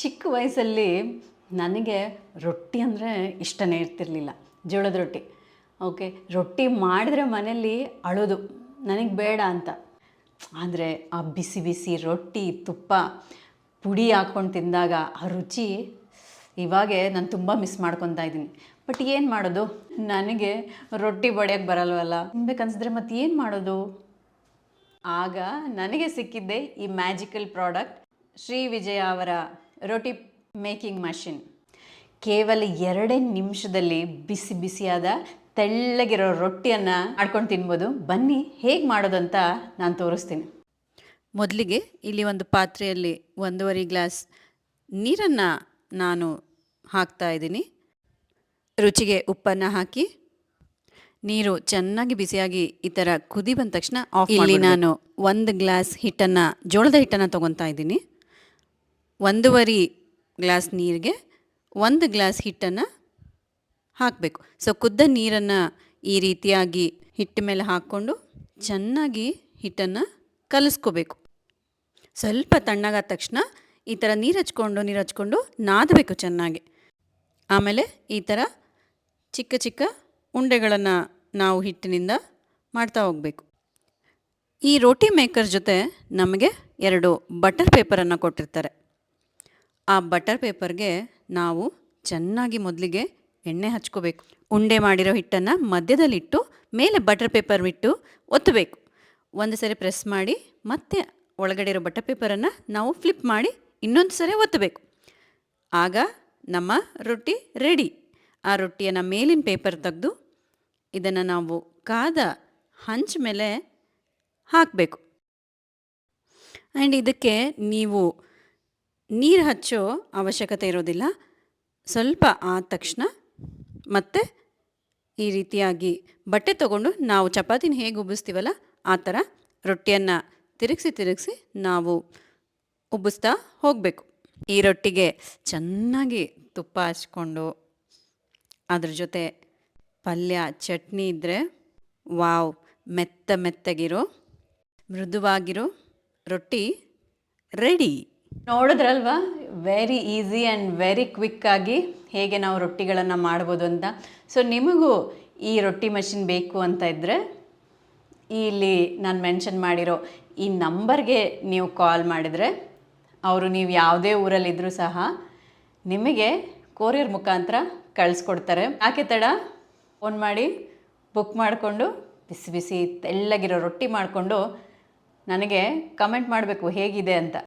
ಚಿಕ್ಕ ವಯಸ್ಸಲ್ಲಿ ನನಗೆ ರೊಟ್ಟಿ ಅಂದರೆ ಇಷ್ಟನೇ ಇರ್ತಿರ್ಲಿಲ್ಲ, ಜೋಳದ ರೊಟ್ಟಿ. ಓಕೆ ರೊಟ್ಟಿ ಮಾಡಿದ್ರೆ ಮನೇಲಿ ಅಳೋದು, ನನಗೆ ಬೇಡ ಅಂತ. ಆದರೆ ಆ ಬಿಸಿ ಬಿಸಿ ರೊಟ್ಟಿ, ತುಪ್ಪ, ಪುಡಿ ಹಾಕ್ಕೊಂಡು ತಿಂದಾಗ ಆ ರುಚಿ ಇವಾಗೆ ನಾನು ತುಂಬ ಮಿಸ್ ಮಾಡ್ಕೊತಾ ಇದ್ದೀನಿ. ಬಟ್ ಏನು ಮಾಡೋದು? ನನಗೆ ರೊಟ್ಟಿ ಬಡಿಯೋಕ್ಕೆ ಬರಲ್ವಲ್ಲ. ತಿನ್ಬೇಕನ್ಸಿದ್ರೆ ಮತ್ತೆ ಏನು ಮಾಡೋದು? ಆಗ ನನಗೆ ಸಿಕ್ಕಿದ್ದೆ ಈ ಮ್ಯಾಜಿಕಲ್ ಪ್ರಾಡಕ್ಟ್ ಶ್ರೀ ವಿಜಯ ಅವರ ರೋಟಿ ಮೇಕಿಂಗ್ ಮಷಿನ್. ಕೇವಲ ಎರಡೇ ನಿಮಿಷದಲ್ಲಿ ಬಿಸಿ ಬಿಸಿಯಾದ ತೆಳ್ಳಗಿರೋ ರೊಟ್ಟಿಯನ್ನು ಮಾಡ್ಕೊಂಡು ತಿನ್ಬೋದು. ಬನ್ನಿ ಹೇಗೆ ಮಾಡೋದಂತ ನಾನು ತೋರಿಸ್ತೀನಿ. ಮೊದಲಿಗೆ ಇಲ್ಲಿ ಒಂದು ಪಾತ್ರೆಯಲ್ಲಿ ಒಂದೂವರೆ ಗ್ಲಾಸ್ ನೀರನ್ನು ನಾನು ಹಾಕ್ತಾ ಇದ್ದೀನಿ. ರುಚಿಗೆ ಉಪ್ಪನ್ನು ಹಾಕಿ ನೀರು ಚೆನ್ನಾಗಿ ಬಿಸಿಯಾಗಿ ಈ ಥರ ಕುದಿ ಬಂದ ತಕ್ಷಣ ಇಲ್ಲಿ ನಾನು ಒಂದು ಗ್ಲಾಸ್ ಹಿಟ್ಟನ್ನು ಜೋಳದ ಹಿಟ್ಟನ್ನು ತೊಗೊತಾ ಇದ್ದೀನಿ. ಒಂದೂವರೆ ಗ್ಲಾಸ್ ನೀರಿಗೆ ಒಂದು ಗ್ಲಾಸ್ ಹಿಟ್ಟನ್ನು ಹಾಕಬೇಕು. ಸೊ ಕುದ್ದ ನೀರನ್ನು ಈ ರೀತಿಯಾಗಿ ಹಿಟ್ಟ ಮೇಲೆ ಹಾಕ್ಕೊಂಡು ಚೆನ್ನಾಗಿ ಹಿಟ್ಟನ್ನು ಕಲಿಸ್ಕೋಬೇಕು. ಸ್ವಲ್ಪ ತಣ್ಣಗಾದ ತಕ್ಷಣ ಈ ಥರ ನೀರು ಹಚ್ಕೊಂಡು ನೀರು ಹಚ್ಕೊಂಡು ನಾದಬೇಕು ಚೆನ್ನಾಗಿ. ಆಮೇಲೆ ಈ ಥರ ಚಿಕ್ಕ ಚಿಕ್ಕ ಉಂಡೆಗಳನ್ನು ನಾವು ಹಿಟ್ಟಿನಿಂದ ಮಾಡ್ತಾ ಹೋಗಬೇಕು. ಈ ರೋಟಿ ಮೇಕರ್ ಜೊತೆ ನಮಗೆ ಎರಡು ಬಟರ್ ಪೇಪರನ್ನು ಕೊಟ್ಟಿರ್ತಾರೆ. ಆ ಬಟರ್ ಪೇಪರ್ಗೆ ನಾವು ಚೆನ್ನಾಗಿ ಮೊದಲಿಗೆ ಎಣ್ಣೆ ಹಚ್ಕೋಬೇಕು. ಉಂಡೆ ಮಾಡಿರೋ ಹಿಟ್ಟನ್ನು ಮಧ್ಯದಲ್ಲಿಟ್ಟು, ಮೇಲೆ ಬಟರ್ ಪೇಪರ್ ಬಿಟ್ಟು ಒತ್ತಬೇಕು. ಒಂದು ಸರಿ ಪ್ರೆಸ್ ಮಾಡಿ, ಮತ್ತೆ ಒಳಗಡೆ ಇರೋ ಬಟರ್ ಪೇಪರನ್ನು ನಾವು ಫ್ಲಿಪ್ ಮಾಡಿ ಇನ್ನೊಂದು ಸರಿ ಒತ್ತಬೇಕು. ಆಗ ನಮ್ಮ ರೊಟ್ಟಿ ರೆಡಿ. ಆ ರೊಟ್ಟಿಯನ್ನು ಮೇಲಿನ ಪೇಪರ್ ತೆಗೆದು ಇದನ್ನು ನಾವು ಕಾದ ಹಂಚ ಮೇಲೆ ಹಾಕಬೇಕು. ಆ್ಯಂಡ್ ಇದಕ್ಕೆ ನೀವು ನೀರು ಹಚ್ಚೋ ಅವಶ್ಯಕತೆ ಇರೋದಿಲ್ಲ. ಸ್ವಲ್ಪ ಆದ ತಕ್ಷಣ ಮತ್ತೆ ಈ ರೀತಿಯಾಗಿ ಬಟ್ಟೆ ತಗೊಂಡು ನಾವು ಚಪಾತಿನ ಹೇಗೆ ಉಬ್ಬಿಸ್ತೀವಲ್ಲ ಆ ಥರ ರೊಟ್ಟಿಯನ್ನು ತಿರುಗಿಸಿ ತಿರುಗಿಸಿ ನಾವು ಉಬ್ಬಿಸ್ತಾ ಹೋಗಬೇಕು. ಈ ರೊಟ್ಟಿಗೆ ಚೆನ್ನಾಗಿ ತುಪ್ಪ ಹಚ್ಕೊಂಡು ಅದ್ರ ಜೊತೆ ಪಲ್ಯ, ಚಟ್ನಿ ಇದ್ದರೆ ವಾವ್, ಮೆತ್ತ ಮೆತ್ತಗಿರೋ, ಮೃದುವಾಗಿರೋ ರೊಟ್ಟಿ ರೆಡಿ. ನೋಡಿದ್ರಲ್ವಾ? ವೆರಿ ಈಸಿ ಆ್ಯಂಡ್ ವೆರಿ ಕ್ವಿಕ್ಕಾಗಿ ಹೇಗೆ ನಾವು ರೊಟ್ಟಿಗಳನ್ನು ಮಾಡ್ಬೋದು ಅಂತ. ಸೊ ನಿಮಗೂ ಈ ರೊಟ್ಟಿ ಮಷಿನ್ ಬೇಕು ಅಂತ ಇದ್ದರೆ ಇಲ್ಲಿ ನಾನು ಮೆನ್ಷನ್ ಮಾಡಿರೋ ಈ ನಂಬರ್ಗೆ ನೀವು ಕಾಲ್ ಮಾಡಿದರೆ ಅವರು ನೀವು ಯಾವುದೇ ಊರಲ್ಲಿದ್ದರೂ ಸಹ ನಿಮಗೆ ಕೊರಿಯರ್ ಮುಖಾಂತರ ಕಳಿಸ್ಕೊಡ್ತಾರೆ. ಯಾಕೆ ತಡ? ಫೋನ್ ಮಾಡಿ ಬುಕ್ ಮಾಡಿಕೊಂಡು, ಬಿಸಿ ಬಿಸಿ ತೆಳ್ಳಗಿರೋ ರೊಟ್ಟಿ ಮಾಡಿಕೊಂಡು ನನಗೆ ಕಮೆಂಟ್ ಮಾಡಬೇಕು ಹೇಗಿದೆ ಅಂತ.